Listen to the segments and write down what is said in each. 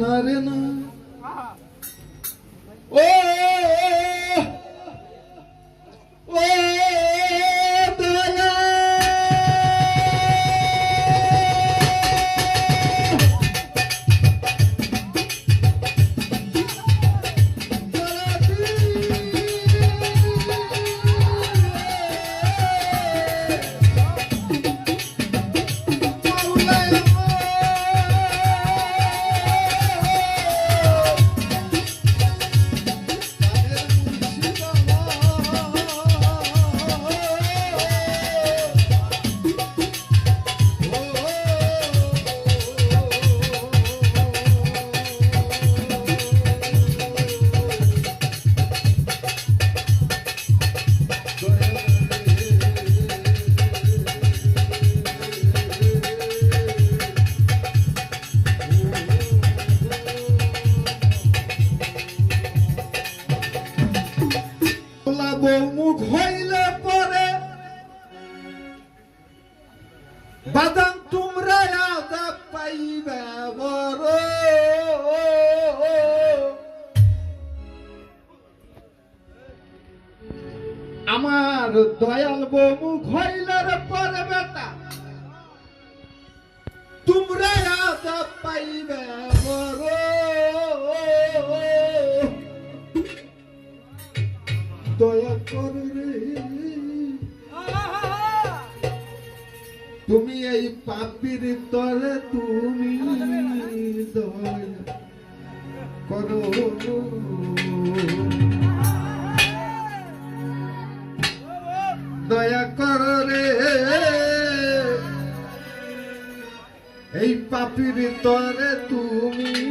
na arena. Oh, oh, মুখ হইলে পরে। বাদাম তোমরা পাইবে বড়। আমার দয়াল মুখ হইলে পরে বেটা তোমরা পাইবে বড়। দয়া করো রে। তুমি এই পাপির তরে তুমি দয়া করো। দয়া করো রে। এই পাপির তরে তুমি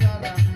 Jala.